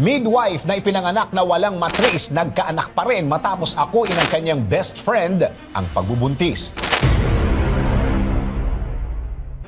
Midwife na ipinanganak na walang matris, nagkaanak pa rin matapos ako inang kanyang best friend ang pagbubuntis.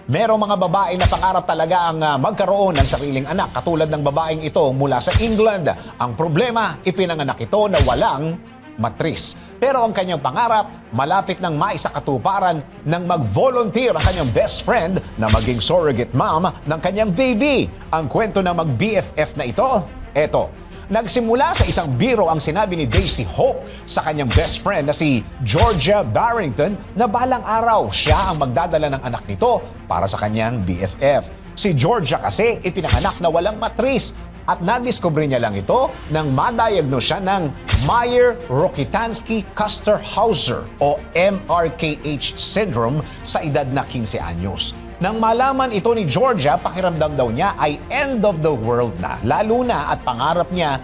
Merong mga babae na pangarap talaga ang ah, magkaroon ng sariling anak katulad ng babaeng ito mula sa England. Ang problema, ipinanganak ito na walang matris. Pero ang kanyang pangarap, malapit ng maisakatuparan ng mag-volunteer ang kanyang best friend na maging surrogate mom ng kanyang baby. Ang kwento ng mag-BFF na ito, eto. Nagsimula sa isang biro ang sinabi ni Daisy Hope sa kanyang best friend na si Georgia Barrington na balang araw siya ang magdadala ng anak nito para sa kanyang BFF. Si Georgia kasi ipinanganak na walang matris at nadiskubre niya lang ito nang madiagnose siya ng Meyer-Rokitansky-Kuster-Hauser o MRKH syndrome sa edad na 15 anyos. Nang malaman ito ni Georgia, pakiramdam daw niya ay end of the world na, lalo na at pangarap niya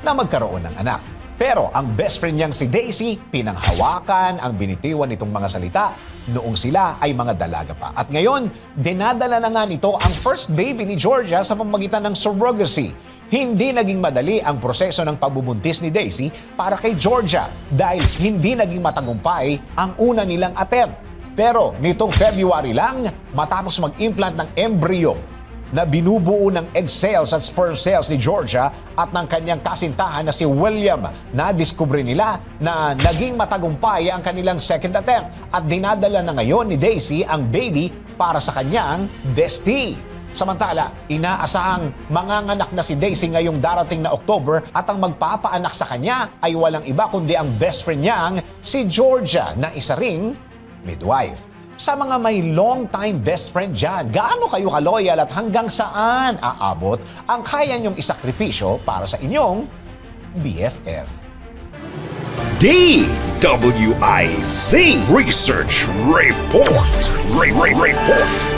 na magkaroon ng anak. Pero ang best friend niyang si Daisy, pinanghawakan ang binitiwan nitong mga salita noong sila ay mga dalaga pa. At ngayon, dinadala na nga nito ang first baby ni Georgia sa pamamagitan ng surrogacy. Hindi naging madali ang proseso ng pagbubuntis ni Daisy para kay Georgia dahil hindi naging matagumpay ang una nilang attempt. Pero nitong February lang, matapos mag-implant ng embryo na binubuo ng egg cells at sperm cells ni Georgia at ng kanyang kasintahan na si William na diskubre nila na naging matagumpay ang kanilang second attempt at dinadala na ngayon ni Daisy ang baby para sa kanyang bestie. Samantala, inaasahang manganganak na si Daisy ngayong darating na October at ang magpapaanak sa kanya ay walang iba kundi ang best friend niyang si Georgia na isa ring midwife. Sa mga may long-time best friend dyan, gaano kayo kaloyal at hanggang saan aabot ang kaya niyong isakripisyo para sa inyong BFF? DWIZ Research Report. Re- Re- Report.